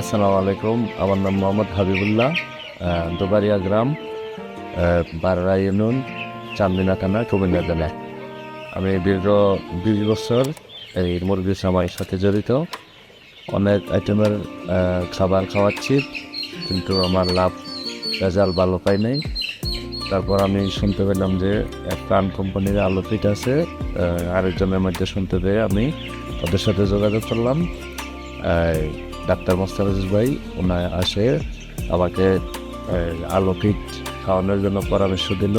আসসালামু আলাইকুম। আমার নাম মোহাম্মদ হাবিবুল্লাহ দোবারিয়া গ্রাম বাররা ইউনিয়ন, চান্দিনা থানা, কুমিল্লা জেলা। আমি দীর্ঘ বিশ বছর এই মুরগি সামাইয়ের সাথে জড়িত। অনেক আইটেমের খাবার খাওয়াচ্ছি, কিন্তু আমার লাভ রেজাল্ট ভালো পাই নাই। তারপর আমি শুনতে পেলাম যে এক প্রাণ কোম্পানির আলো ফিট আছে আরেকজনের মধ্যে শুনতে পেয়ে আমি তাদের সাথে যোগাযোগ করলাম। ডাক্তার মোস্তাফিজ ভাই ওনার আসে আমাকে আহ, আলো ফিট খাওয়ানোর জন্য পরামর্শ দিল।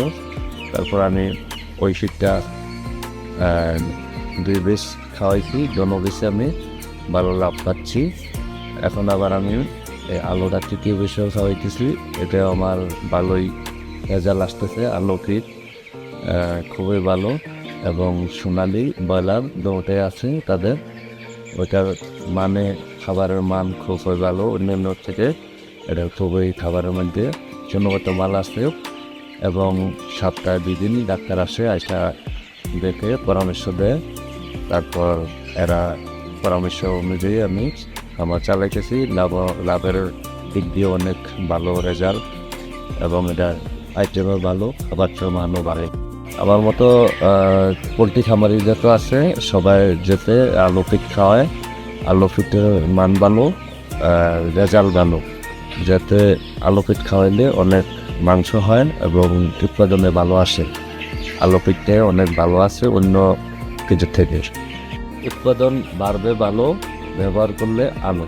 তারপর আমি ওই আহ, দুই বেশ খাওয়াইছি দোনো বেশে আমি ভালো লাভ পাচ্ছি। এখন আবার আমি আলোটা তৃতীয় বেশেও খাওয়াইতেছি এটা আমার ভালোই রেজাল্ট আসতেছে আলো ফিট আহ, খুবই ভালো এবং সোনালি ব্রয়লার দুটাই আছে তাদের। ওইটার মানে খাবারের মান খুবই ভালো অন্যান্য থেকে এটা খুবই খাবারের মধ্যে গুণগত মাল আছে এবং সপ্তাহে দুই দিন ডাক্তার আসে আসা দেখে পরামর্শ দেয়। তারপর এরা পরামর্শ অনুযায়ী আমি আমার চালাইতেছি। লাভ, লাভের দিক দিয়ে অনেক ভালো রেজাল্ট এবং এটা আইটেমও ভালো খাবার মানও বাড়ে। আমার মতো পোলট্রি খামারি যত আছে, সবাই যেতে আলু খাওয়ায়। আলু ফিটের মান ভালো রেজাল্ট ভালো। যাতে আলু ফিট খাওয়াইলে অনেক মাংস হয় এবং উৎপাদনে ভালো আসে। আলু ফিটে অনেক ভালো আছে অন্য কিছু থেকে। উৎপাদন বাড়বে ভালো, ব্যবহার করলে আলো